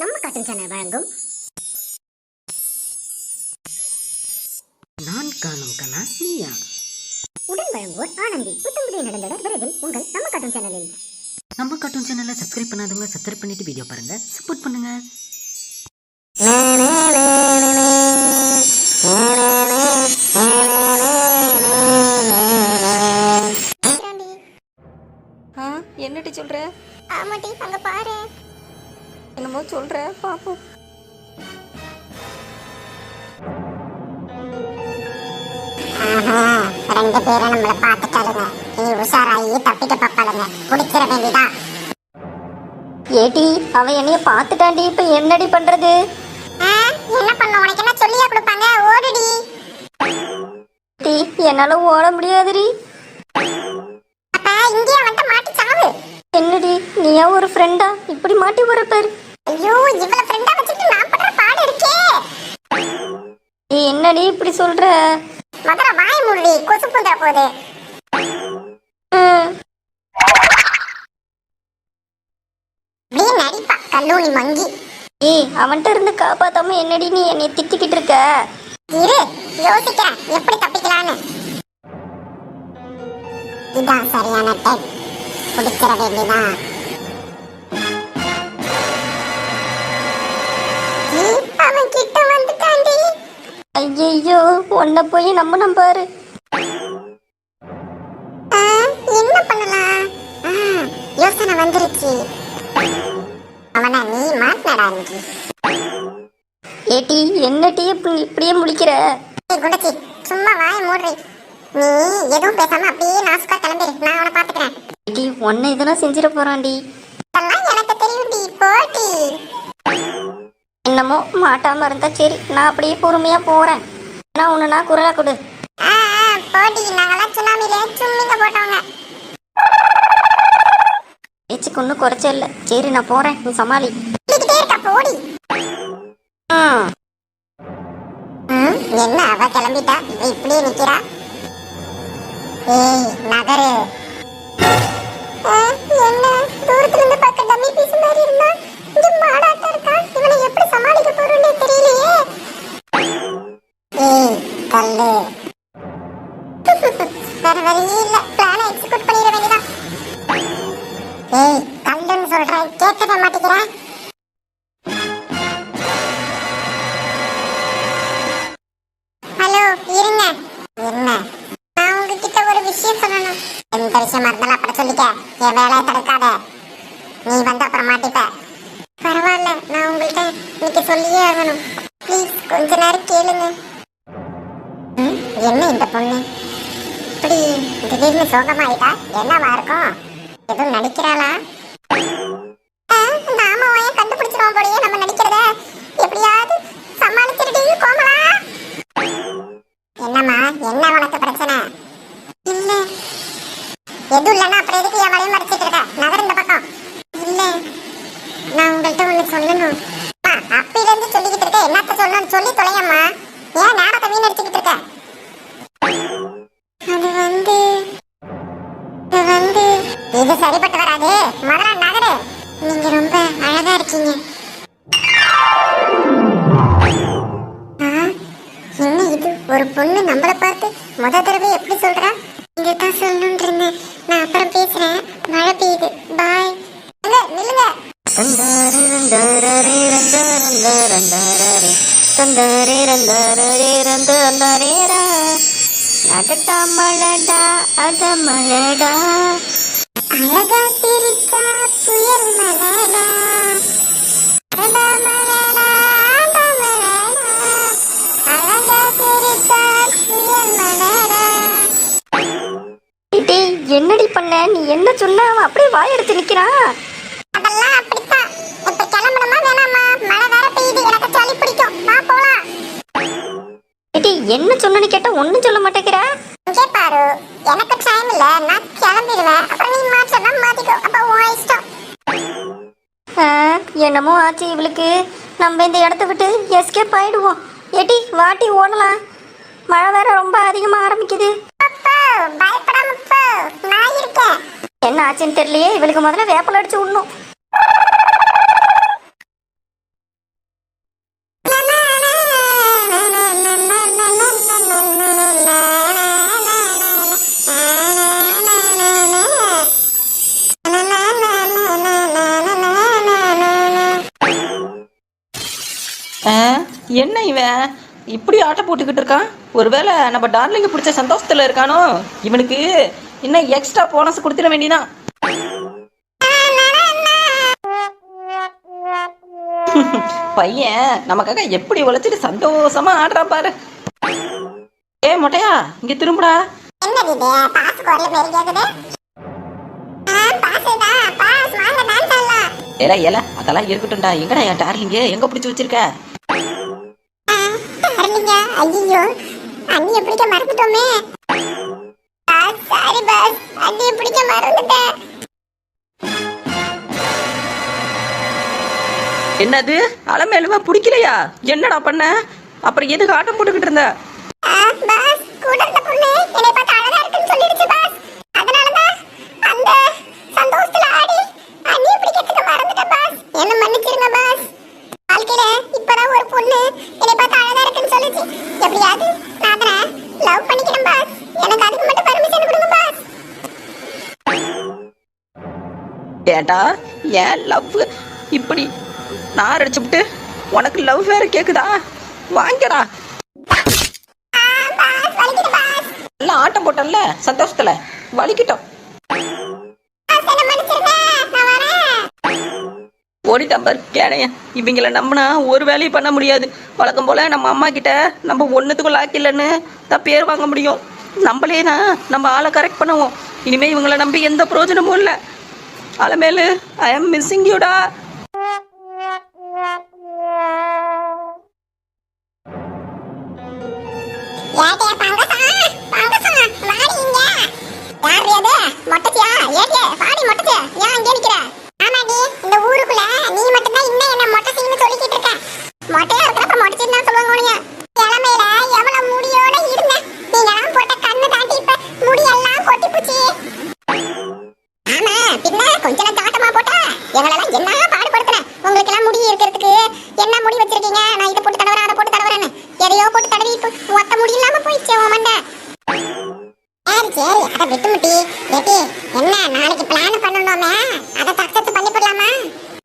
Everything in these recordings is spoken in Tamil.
நம்ம காட்டன் சேனல் வழங்கும் நான் காணும் கனா நீயா? உடன் வழங்குவோர் ஆனந்தி. புத்தம் புதிய நடந்தட விரைவில் உங்கள் நம்ம காட்டன் சேனலில். நம்ம கார்ட்டூன் சேனலை சப்ஸ்கிரைப் பண்ணாதவங்க சப்ஸ்கிரைப் பண்ணிட்டு வீடியோ பாருங்க. சப்போர்ட் பண்ணுங்க. பேரும் நம்மள பார்த்துட்டாளுங்க நீ உஷாராயி தப்பிக்க பாப்பாளுங்க. குடிச்சிட வேண்டியதான் ஏடி அவன் என்னைய பார்த்துட்டாண்டி இப்ப என்னடி பண்றது? என்ன பண்ண உனக்கு என்ன சொல்லியா கொடுப்பாங்க? ஓடுடி. டி என்னால ஓட முடியாதுடி. அப்ப இங்கேயே வந்து மாட்டி சாவு. என்னடி நீயா ஒரு ஃப்ரெண்டா இப்படி மாட்டி வர பேர். ஐயோ இவ்வளவு ஃப்ரெண்டா வச்சுட்டு நான் பண்ற பாடு இருக்கே. நீ என்னடி இப்படி சொல்ற? முதல்ல வாய மூடி கொசு புந்தா போகுது. நடிப்பா கல்லூரி மங்கி. ஏய் அவன்கிட்ட இருந்து காப்பாத்தாம என்னடி நீ என்னை திட்டிக்கிட்டு இருக்க? இரு யோசிக்கிறேன் எப்படி தப்பிக்கலான்னு இதான் சரியான டைம். குடிச்சிட வேண்டியதான் ஐயையோ உன்னை போய் நம்பணும் பாரு என்ன பண்ணலாம்? யோசனை வந்துருச்சு. அவனை நீ மாட்டினடா இன்னைக்கு ஏடி என்ன டீ இப்படி இப்படியே முழிக்கிற? ஏய் குண்டச்சி சும்மா வாய மூடுறி. நீ எதுவும் பேசாம அப்படியே நாசுக்கா கிளம்பிடு நான் அவனை பாத்துக்கிறேன். ஏடி உன்னை இதெல்லாம் செஞ்சிட போறான்டி இதெல்லாம் எனக்கு தெரியும்டி போட்டி என்னமோ மாட்டாம இருந்தா சரி நான் அப்படியே பொறுமையா போறேன். நான் ஒண்ணு நான் குரலா கொடு. போட்டி நாங்கெல்லாம் சுனாமில சும்மிங்க போட்டவங்க. பேச்சுக்கு ஒன்றும் குறைச்ச இல்லை. சரி நான் போறேன். நீ சமாளி. போடி. ம் ம், என்ன அவ கிளம்பிட்டா? இவ இப்படியே நிக்கிறா? ஏய் நகரு. ஆ, என்ன? தூரத்துல இருந்து பண்ணிக்க என் வேலையை தடுக்காத. நீ வந்து அப்புறம் மாட்டிப்ப. பரவாயில்ல நான் உங்கள்கிட்ட இன்னைக்கு சொல்லியே ஆகணும். ப்ளீஸ் கொஞ்ச நேரம் கேளுங்க. என்ன இந்த பொண்ணு? இப்படி திடீர்னு சோகமாயிட்டா? என்னவா இருக்கும் எதுவும் நடிக்கிறாளா ஆ, இந்த ஆமாவைய கண்டுபிடிச்சிருவோம் போலயே நம்ம நடிக்கிறத எப்படியாவது சமாளிச்சிருடி கோமலா என்னம்மா என்ன உனக்கு பிரச்சனை இல்ல எதுவும் இல்லைன்னா அப்புறம் எதுக்கு என் வழியும் மறைச்சிட்டு இருக்க நகர் இந்த பக்கம் இல்ல நான் உங்கள்கிட்ட ஒண்ணு சொல்லணும் அம்மா, அப்பையில இருந்து சொல்லிக்கிட்டு இருக்க என்னத்த சொல்லணும்னு சொல்லி தொலையம்மா. ஏன் நேரத்தை அடிச்சுக்கிட்டு இருக்க? அது வந்து இது வந்து இது சரிப்பட்டு வராது. மதுரா நகரு. நீங்க ரொம்ப அழகா இருக்கீங்க. என்ன இது? ஒரு பொண்ணு நம்மளை பார்த்து முத தடவை எப்படி சொல்றா? இதுதான் சொல்லணும்னு இருந்தேன். நான் அப்புறம் பேசுறேன். மழை பெய்யுது. பாய் நில்லுங்க. தந்தாரே மழடா அத மழடா. அழகா சிரிச்சா புயல் மழடா. அழகா என்னடி பண்ண? நீ என்ன சொன்ன? அவன் அப்படியே வாய் எடுத்து நிக்கிறான். என்ன சொன்னன்னு கேட்டா ஒண்ணும் சொல்ல மாட்டேங்கிற. இங்கே பாரு எனக்கு டைம் இல்ல நான் கிளம்பிடுவேன். அப்புறம் நீ மாற்றலாம் மாத்திக்கோ. அப்ப உன் இஷ்டம். என்னமோ ஆச்சு இவளுக்கு. நம்ம இந்த இடத்த விட்டு எஸ்கேப் ஆயிடுவோம். ஏடி வாட்டி ஓடலாம். மழை வேற ரொம்ப அதிகமா ஆரம்பிக்குது. என்ன ஆச்சுன்னு தெரியலையே இவளுக்கு முதல்ல வேப்பல் அடிச்சு விடணும் என்ன இவன்? இப்படி ஆட்டம் போட்டுக்கிட்டு இருக்கான்? ஒருவேளை நம்ம டார்லிங்க பிடிச்ச சந்தோஷத்துல இருக்கானோ? இவனுக்கு இன்னும் எக்ஸ்ட்ரா போனஸ் கொடுத்துட வேண்டியதான் பையன் நமக்காக எப்படி உழைச்சிட்டு சந்தோஷமா ஆடுறான் பாரு. ஏ மொட்டையா இங்க திரும்புடா. ஏல ஏல அதெல்லாம் இருக்கட்டும்டா. எங்கடா என் டார்லிங்க? எங்க பிடிச்சி வச்சிருக்க? ஐயோ அண்ணிய பிடிக்க மறந்துட்டோமே. சாரி பாஸ் அண்ணிய பிடிக்க மறந்துட்டேன். என்னது? அலமேலுமா பிடிக்கலையா? என்னடா பண்ண? அப்புறம் எதுக்கு ஆட்டம் போட்டுக்கிட்டு இருந்த ஆ, பாஸ் கூட இருந்த பொண்ணு என்னை பார்த்து அழகா இருக்குன்னு சொல்லிடுச்சு பாஸ் அதனாலதான் அந்த சந்தோஷத்துல ஆடி அண்ணிய பிடிக்கிறதுக்கு மறந்துட்டேன் பாஸ் என்ன மன்னிச்சிருங்க பாஸ் வாழ்க்கையில இப்பதான் ஒரு பொண்ணு என்னை பார்த்து அழகா இருக்குன்னு சொல்லுச்சு எப்படியாவது நான் அதனை லவ் பண்ணிக்கிறேன் பாஸ் எனக்கு அதுக்கு மட்டும் பர்மிஷன் கொடுங்க பாஸ் ஏடா ஏன் லவ்? இப்படி நான் அடிச்சுட்டு உனக்கு லவ் வேற கேக்குதா? வாங்கடா. எல்லாம் ஆட்டம் போட்டோம்ல சந்தோஷத்துல. வலிக்கிட்டோம். பாஸ் என்ன கேடைய ஓடிட்டான் பாரு இவங்கள நம்பினா ஒரு வேலையும் பண்ண முடியாது. வழக்கம் போல நம்ம அம்மா கிட்ட நம்ம ஒன்றுத்துக்கும் லாக் இல்லைன்னு தான் பேர் வாங்க முடியும். நம்மளே தான் நம்ம ஆளை கரெக்ட் பண்ணுவோம். இனிமே இவங்கள நம்பி எந்த பிரயோஜனமும் இல்லை. அலமேலு ஐ ஆம் மிஸ்ஸிங் யூடா ஏட்டே பங்கசம் பங்கசம் வாடி மொட்டச்சியா? ஏன் இங்கே நிக்கிற ஆமாடி இந்த ஊருக்குள்ள நீ மட்டும் தான் இன்னும் என்ன மொட்டச்சின்னு சொல்லிக்கிட்டு இருக்க மொட்டையா இருக்கிறப்ப மொட்டச்சின்னு தான் சொல்லுவாங்க உனிய கிழமையில எவ்வளவு முடியோட இருந்த நீங்களாம் போட்ட கண்ணு தாண்டி இப்ப முடி எல்லாம் கொட்டி போச்சு ஆமா பின்ன கொஞ்ச நேரம் தாட்டமா போட்டா எங்களெல்லாம் என்ன பாடுபடுத்துறேன் உங்களுக்கு எல்லாம் முடி இருக்கிறதுக்கு என்ன முடி வச்சிருக்கீங்க நான் இதை போட்டு தடவுறேன் அதை போட்டு தடவுறேன்னு எதையோ போட்டு தடவி இப்ப ஒத்த முடி இல்லாம போயிடுச்சு உன் மண்டை சரி சரி அத விட்டு முட்டி ஏட்டி என்ன நாளைக்கு பிளான் பண்ணணுமே அத சக்சஸ் பண்ணி போடலாமா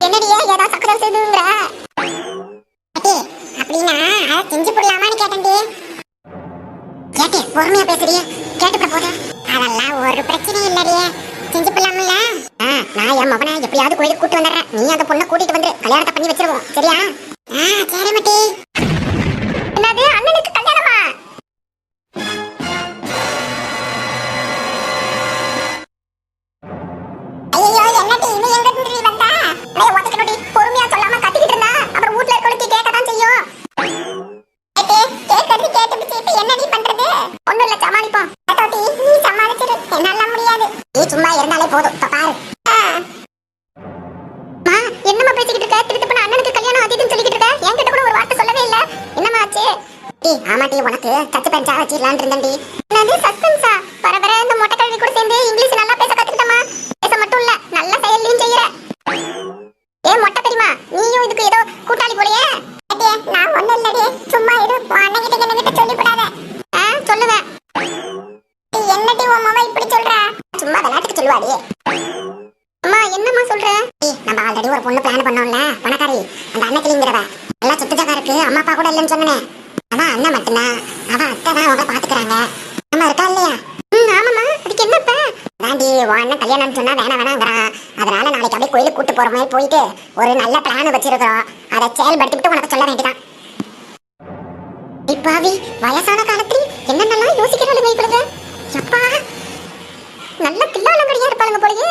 என்னடியே ஏதோ சக்கரம் செய்துங்கிற ஏட்டி அப்படின்னா அத செஞ்சு போடலாமான்னு கேட்டேன்டி கேட்டு பொறுமையா பேசுறிய கேட்டுப்பட அதெல்லாம் ஒரு பிரச்சனையும் இல்லடியே. செஞ்சு போடலாம்ல நான் என் மகனை எப்படியாவது கோயிலுக்கு கூட்டு வந்துடுறேன். நீ அந்த பொண்ணை கூட்டிட்டு வந்து கல்யாணத்தை பண்ணி வச்சிருவோம். சரியா? ஆ சரி மட்டி. என்னது? பெஞ்சா வச்சிடலான் இருந்தேன்டி என்னது சஸ்பென்ஸா வர வர இந்த மொட்டை கழுவி கூட சேர்ந்து இங்கிலீஷ் நல்லா பேச கத்துக்கிட்டமா பேச மட்டும் இல்ல நல்ல செயல்லையும் செய்யற. ஏ மொட்டை பெரியமா நீயும் இதுக்கு ஏதோ கூட்டாளி போலயே? நான் ஒண்ணு இல்லடி சும்மா இரு அண்ணகிட்ட அண்ணன் கிட்ட சொல்லி விடாத சொல்லுவேன் என்னடி உன் மாமா இப்படி சொல்ற? சும்மா விளையாட்டுக்கு சொல்லுவாடியே அம்மா என்னம்மா சொல்ற? நம்ம ஆல்ரெடி ஒரு பொண்ணு பிளான் பண்ணோம்ல பணக்காரி. அந்த அண்ணக்கிளிங்கிறவ எல்லாம் சொத்து இருக்கு அம்மா அப்பா கூட இல்லைன்னு சொன்னனே. அண்ணன் மட்டும்தான். அவன் அத்தை தான் அவங்க பாத்துக்கிறாங்க. அம்மா இருக்கா இல்லையா? ம் ஆமாம்மா. அதுக்கு என்னப்ப? தாண்டி உன் அண்ணன் கல்யாணம்னு சொன்னா வேணாம் வேணாங்கிறான் அதனால நாளைக்கு அப்படியே கோயிலுக்கு கூட்டு போற மாதிரி போயிட்டு ஒரு நல்ல பிளான் வச்சிருக்கிறோம். அதை செயல்படுத்திட்டு உனக்கு சொல்ல வேண்டியதான் இப்பாவி வயசான காலத்தில் என்னென்னலாம் யோசிக்கிறாளுங்க இப்பொழுது எப்பா? நல்ல பிள்ளாளங்கடியா இருப்பாளுங்க போலயே.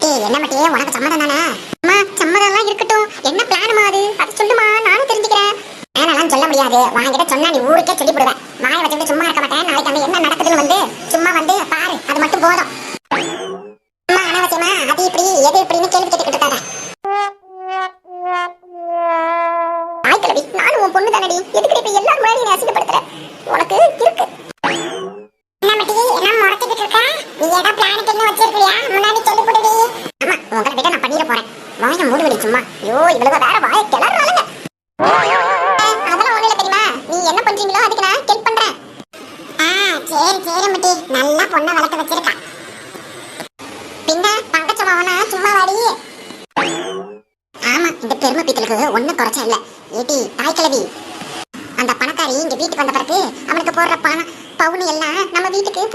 ஏய் என்ன மட்டும் உனக்கு சம்மதம் தானே அம்மா சம்மதம் எல்லாம் இருக்கட்டும் என்ன பிளானுமா அது அது சொல்லுமா நானும் தெரிஞ்சுக்கிறேன் வேணாம் சொல்ல முடியாது வாங்கிட்ட சொன்னா நீ ஊருக்கே சொல்லி போடுவேன்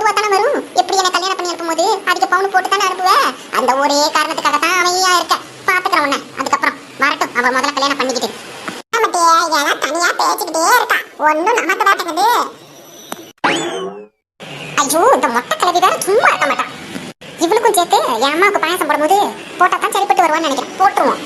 வீட்டுக்கு பொதுவா தானே வரும்? எப்படி என்ன கல்யாணம் பண்ணி இருக்கும்போது அதுக்கு பவுன் போட்டு தானே அனுப்புவ? அந்த ஒரே காரணத்துக்காக தான் அமைதியா இருக்க பாத்துக்கிறேன் உன்னை. அதுக்கப்புறம் வரட்டும். அவ முதல்ல கல்யாணம் பண்ணிக்கிட்டு. ஏன்னா தனியா பேசிக்கிட்டே இருக்கா. ஒண்ணும் நமக்கு மாட்டேங்குது ஐயோ இந்த மொட்டை கிளவி வேற சும்மா இருக்க மாட்டான் இவளுக்கும் சேர்த்து என் அம்மாவுக்கு பாயசம் போடும்போது போட்டா தான் சரிப்பட்டு வருவான்னு நினைக்கிறேன். போட்டுருவோம்.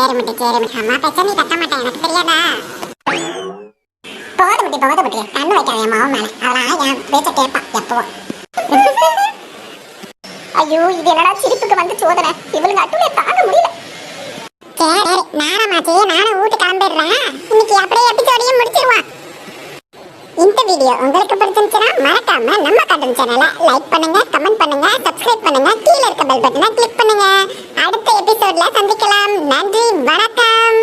சரி முட்டி சரி முட்டி அம்மா பேச்ச நீ கத்த மாட்டேன். எனக்கு தெரியாதா? போத முட்டி போத முட்டி கண்ணு வைக்காத என் மாவன் மேல. அவளா என் பேச்ச கேட்பா எப்பவும். ஐயோ இது என்னடா சிரிப்புக்கு வந்து சோதனை? இவளுங்க அட்டுலே தாங்க முடியல சரி நானமாச்சி நானும் வீட்டு கிளம்பிடுறேன் இன்னைக்கு அப்படியே எபிசோடையும் முடிச்சிருவான் இந்த வீடியோ உங்களுக்கு பிடிச்சிருந்துச்சுன்னா மறக்காம நம்ம காட்டன் சேனலை லைக் பண்ணுங்க கமெண்ட் பண்ணுங்க சப்ஸ்கிரைப் பண்ணுங்க கீழே இருக்க பெல் பட்டனை கிளிக் பண்ணுங்க. அடுத்த எபிசோட்ல சந்திக்கலாம். நன்றி வணக்கம்.